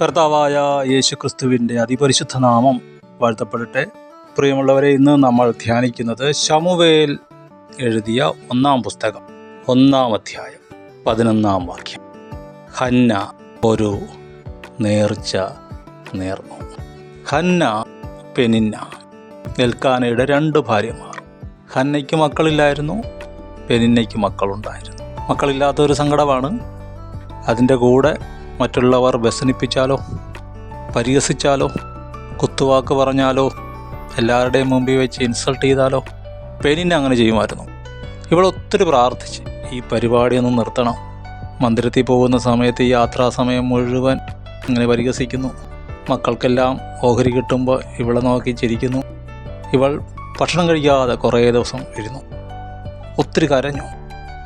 കർത്താവായ യേശു ക്രിസ്തുവിന്റെ അതിപരിശുദ്ധ നാമം വാഴ്ത്തപ്പെടട്ടെ. പ്രിയമുള്ളവരെ ഇന്ന് നമ്മൾ ധ്യാനിക്കുന്നത് ശമുവേൽ എഴുതിയ ഒന്നാം പുസ്തകം ഒന്നാം അധ്യായം പതിനൊന്നാം വാക്യം. ഹന്ന ഒരു നേർച്ച നേർന്നു. ഹന്ന പെനിന്ന എൽക്കാനയുടെ രണ്ട് ഭാര്യമാർ. ഹന്നയ്ക്ക് മക്കളില്ലായിരുന്നു പെനിന്നയ്ക്ക് മക്കളുണ്ടായിരുന്നു. മക്കളില്ലാത്തൊരു സങ്കടമാണ്. അതിന്റെ കൂടെ മറ്റുള്ളവർ വ്യസനിപ്പിച്ചാലോ? പരിഹസിച്ചാലോ? കുത്തുവാക്ക് പറഞ്ഞാലോ? എല്ലാവരുടെയും മുമ്പിൽ വെച്ച് ഇൻസൾട്ട് ചെയ്താലോ? പെനിനെ അങ്ങനെ ചെയ്യുമായിരുന്നു. ഇവൾ ഒത്തിരി പ്രാർത്ഥിച്ച് ഈ പരിപാടി ഒന്ന് നിർത്തണം. മന്ദിരത്തിൽ പോകുന്ന സമയത്ത് ഈ യാത്രാ സമയം മുഴുവൻ ഇങ്ങനെ പരിഹസിക്കുന്നു. മക്കൾക്കെല്ലാം ഓഹരി കിട്ടുമ്പോൾ ഇവളെ നോക്കി ചിരിക്കുന്നു. ഇവൾ ഭക്ഷണം കഴിക്കാതെ കുറേ ദിവസം ഇരുന്നു. ഒത്തിരി കരഞ്ഞു.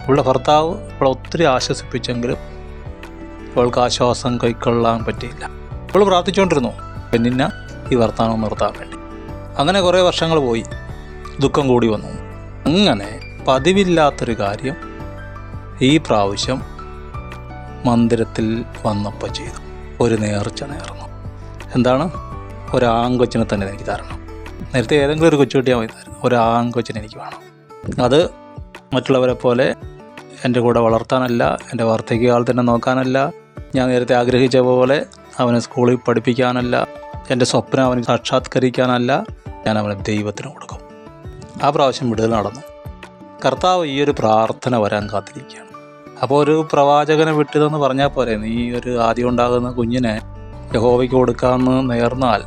ഇവളുടെ ഭർത്താവ് ഇവളെ ഒത്തിരി ആശ്വസിപ്പിച്ചെങ്കിലും ഇവൾക്ക് ആശ്വാസം കൈക്കൊള്ളാൻ പറ്റിയില്ല. ഇവൾ പ്രാർത്ഥിച്ചുകൊണ്ടിരുന്നു പെണ്ണിനെ ഈ വർത്തമാനം നിർത്താൻ വേണ്ടി. അങ്ങനെ കുറേ വർഷങ്ങൾ പോയി. ദുഃഖം കൂടി വന്നു. അങ്ങനെ പതിവില്ലാത്തൊരു കാര്യം ഈ പ്രാവശ്യം മന്ദിരത്തിൽ വന്നപ്പോൾ ചെയ്തു. ഒരു നേർച്ച നേർന്നു. എന്താണ്? ഒരാങ്കൊച്ചിനെ തന്നെ എനിക്ക് തരണം. നേരത്തെ ഏതെങ്കിലും ഒരു കൊച്ചുകുട്ടിയാൽ മതി. തരണം ഒരാങ്കൊച്ചിനെ എനിക്ക് വേണം. അത് മറ്റുള്ളവരെ പോലെ എന്റെ കൂടെ വളർത്താനല്ല എന്റെ വാർദ്ധക്യകാലത്തിനെ നോക്കാനല്ല ഞാൻ നേരത്തെ ആഗ്രഹിച്ച പോലെ അവനെ സ്കൂളിൽ പഠിപ്പിക്കാനല്ല എന്റെ സ്വപ്നം അവന് സാക്ഷാത്കരിക്കാനല്ല ഞാൻ അവനെ ദൈവത്തിന് കൊടുക്കും. ആ പ്രാവശ്യം വിടുതൽ നടന്നു. കർത്താവ് ഈ ഒരു പ്രാർത്ഥന വരാൻ കാത്തിരിക്കുകയാണ്. അപ്പോൾ ഒരു പ്രവാചകനെ വിട്ടതെന്ന് പറഞ്ഞാൽ പോരെ നീ ഒരു ആദ്യം ഉണ്ടാകുന്ന കുഞ്ഞിനെ യഹോവയ്ക്ക് കൊടുക്കാമെന്ന് നേർന്നാൽ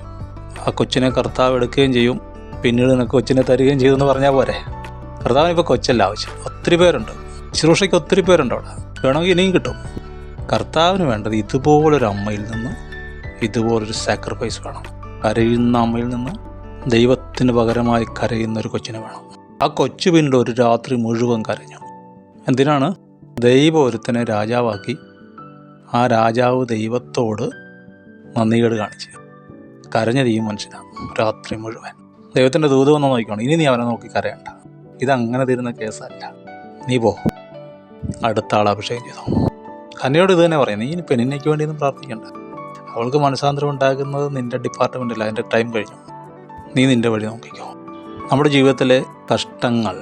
ആ കൊച്ചിനെ കർത്താവ് എടുക്കുകയും ചെയ്യും. പിന്നീട് നിനക്ക് കൊച്ചിനെ തരികയും ചെയ്തെന്ന് പറഞ്ഞാൽ പോരെ. കർത്താവിന് ഇപ്പോൾ കൊച്ചല്ല ആവശ്യം. ഒത്തിരി പേരുണ്ട്. ശുശ്രൂഷയ്ക്ക് ഒത്തിരി പേരുണ്ട് അവിടെ. വേണമെങ്കിൽ ഇനിയും കിട്ടും. കർത്താവിന് വേണ്ടത് ഇതുപോലൊരു അമ്മയിൽ നിന്ന് ഇതുപോലൊരു സാക്രിഫൈസ് വേണം. കരയുന്ന അമ്മയിൽ നിന്ന് ദൈവത്തിന് പകരമായി കരയുന്ന ഒരു കൊച്ചിനെ വേണം. ആ കൊച്ചു പിന്നീട് ഒരു രാത്രി മുഴുവൻ കരഞ്ഞു. എന്തിനാണ്? ദൈവം ഒരുത്തനെ രാജാവാക്കി ആ രാജാവ് ദൈവത്തോട് നന്ദികേട് കാണിച്ചു കരഞ്ഞത് ഈ മനുഷ്യനാണ്. രാത്രി മുഴുവൻ. ദൈവത്തിന്റെ ദൂത് ഒന്ന് നോക്കിക്കോണം. ഇനി നീ അവനെ നോക്കി കരയണ്ട. ഇതങ്ങനെ തരുന്ന കേസല്ല. നീ പോ. അടുത്ത ആൾ അഭിഷേകം ചെയ്തു. കന്നയോട് ഇത് തന്നെ പറയാം നീ ഇനി പെണ്ണിനേക്ക് വേണ്ടിയൊന്നും പ്രാർത്ഥിക്കണ്ട. അവൾക്ക് മനസാന്തരം ഉണ്ടാകുന്നത് നിന്റെ ഡിപ്പാർട്ട്മെന്റില്ല അതിന്റെ ടൈം കഴിഞ്ഞു. നീ നിന്റെ വഴി നോക്കിക്കോ. നമ്മുടെ ജീവിതത്തിലെ കഷ്ടങ്ങൾ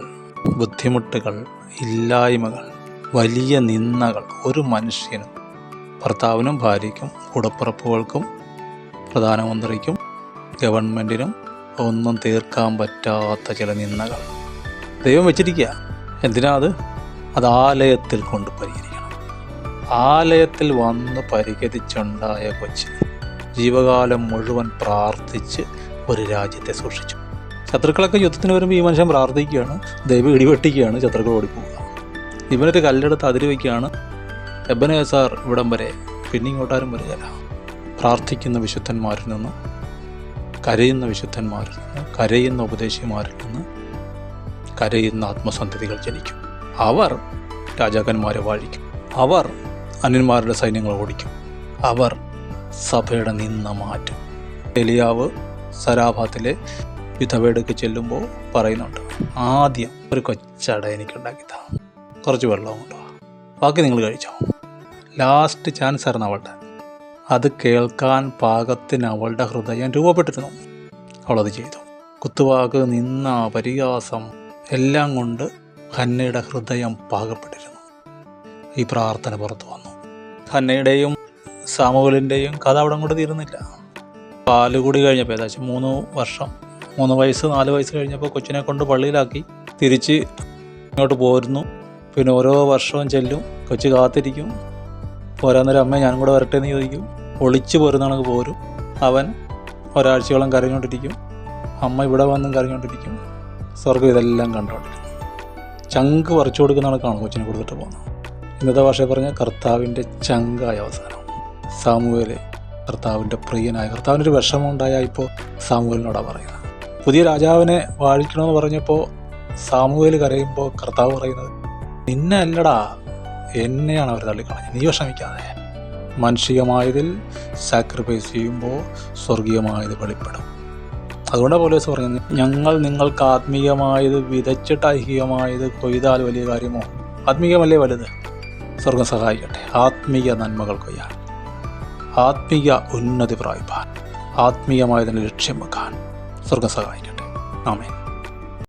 ബുദ്ധിമുട്ടുകൾ ഇല്ലായ്മകൾ വലിയ നിന്ദകൾ ഒരു മനുഷ്യനും ഭർത്താവിനും ഭാര്യയ്ക്കും കൂടപ്പുറപ്പുകൾക്കും പ്രധാനമന്ത്രിക്കും ഗവൺമെന്റിനും ഒന്നും തീർക്കാൻ പറ്റാത്ത ചില നിന്ദകൾ. ദൈവം വെച്ചിരിക്കുക. എന്തിനാ അത്? അത് ആലയത്തിൽ കൊണ്ട് പരിഹരിക്കണം ആലയത്തിൽ വന്ന് പരിഹരിച്ചുണ്ടായ കൊച്ച് ജീവകാലം മുഴുവൻ പ്രാർത്ഥിച്ച് ഒരു രാജ്യത്തെ സൂക്ഷിച്ചു. ശത്രുക്കളൊക്കെ യുദ്ധത്തിന് വരുമ്പോൾ ഈ മനുഷ്യൻ പ്രാർത്ഥിക്കുകയാണ് ദൈവം ഇടിവെട്ടിക്കുകയാണ് ശത്രുക്കൾ ഓടിപ്പോവുക. ഇവനൊരു കല്ലെടുത്ത് അതിര് വയ്ക്കുകയാണ് എബനെ സാർ ഇവിടം വരെ പിന്നെ ഇങ്ങോട്ടാരും വരികയില്ല. പ്രാർത്ഥിക്കുന്ന വിശുദ്ധന്മാരിൽ നിന്ന് കരയുന്ന വിശുദ്ധന്മാരിൽ നിന്ന് കരയുന്ന ഉപദേശിമാരിൽ നിന്ന് കരയുന്ന ആത്മസന്ധതികൾ ജനിക്കും. അവർ രാജാക്കന്മാരെ വാഴിക്കും. അവർ അന്യന്മാരുടെ സൈന്യങ്ങൾ ഓടിക്കും. അവർ സഭയുടെ നിന്ന മാറ്റും. എലിയാവ് സരാഭാത്തിലെ വിധവയെടുക്ക് ചെല്ലുമ്പോൾ പറയുന്നുണ്ട് ആദ്യം ഒരു കൊച്ചട എനിക്ക് ഉണ്ടാക്കിത്താ കുറച്ച് വെള്ളം കൊണ്ടുപോവാ ബാക്കി നിങ്ങൾ കഴിച്ചോ. ലാസ്റ്റ് ചാൻസ് ആയിരുന്നു അവളുടെ. അത് കേൾക്കാൻ പാകത്തിന് അവളുടെ ഹൃദയം രൂപപ്പെട്ടിരുന്നു. അവളത് ചെയ്തു. കുത്തുവാക്ക് നിന്ന പരിഹാസം എല്ലാം കൊണ്ട് ഹന്നയുടെ ഹൃദയം പാകപ്പെട്ടിരുന്നു. ഈ പ്രാർത്ഥന പുറത്തു വന്നു. ഹന്നയുടെയും സാമുവലിന്റെയും കഥ അവിടെ കൊണ്ട് തീരുന്നില്ല. പാൽ കൂടി കഴിഞ്ഞപ്പോൾ ഏകദേശം മൂന്ന് വർഷം മൂന്ന് വയസ്സ് നാല് വയസ്സ് കഴിഞ്ഞപ്പോൾ കൊച്ചിനെ കൊണ്ട് പള്ളിയിലാക്കി. തിരിച്ച് ഇങ്ങോട്ട് പോരുന്നു. പിന്നെ ഓരോ വർഷവും ചെല്ലും. കൊച്ചു കാത്തിരിക്കും. പോരാന്നൊരു അമ്മ ഞാനും കൂടെ വരട്ടെ എന്ന് ചോദിക്കും. ഒളിച്ചു പോരുന്നവണക്ക് പോരും. അവൻ ഒരാഴ്ചയോളം കരഞ്ഞുകൊണ്ടിരിക്കും. അമ്മ ഇവിടെ വന്നും കരഞ്ഞുകൊണ്ടിരിക്കും. സ്വർഗം ഇതെല്ലാം കണ്ടുകൊണ്ടിരിക്കും ചങ്ക് പറിച്ചു കൊടുക്കുന്നതാണ് കാണും കൊച്ചിനെ കൊടുത്തിട്ട് പോകുന്നത്. ഇന്നത്തെ ഭാഷ പറഞ്ഞാൽ കർത്താവിന്റെ ചങ്കായ അവസാനം. സാമുവേൽ കർത്താവിന്റെ പ്രിയനായ കർത്താവിന്റെ ഒരു വിഷമം ഉണ്ടായാൽ ഇപ്പോൾ സാമുവേലിനോടാണ് പറയുന്നത്. പുതിയ രാജാവിനെ വാഴിക്കണമെന്ന് പറഞ്ഞപ്പോൾ സാമുവേൽ കരയുമ്പോൾ കർത്താവ് പറയുന്നത് നിന്നെ അല്ലടാ എന്നെയാണ് അവർ തള്ളിക്കളഞ്ഞത്. നീ വിഷമിക്കാതെ മാനുഷികമായതിൽ സാക്രിഫൈസ് ചെയ്യുമ്പോൾ സ്വർഗീയമായത് വെളിപ്പെടും. അതുകൊണ്ട് പോലീസ് പറയുന്നത് ഞങ്ങൾ നിങ്ങൾക്ക് ആത്മീയമായത് വിതച്ചിട്ട് ഐഹികമായത് കൊയ്താൽ വലിയ കാര്യമോ? ആത്മീയമല്ലേ വലുത്. സ്വർഗം സഹായിക്കട്ടെ. ആത്മീയ നന്മകൾ കൊയ്യാൻ. ആത്മീയ ഉന്നതി പ്രാപിപ്പാൻ. ആത്മീയമായതിന് ലക്ഷ്യം വെക്കാൻ സ്വർഗം സഹായിക്കട്ടെ. ആമേൻ.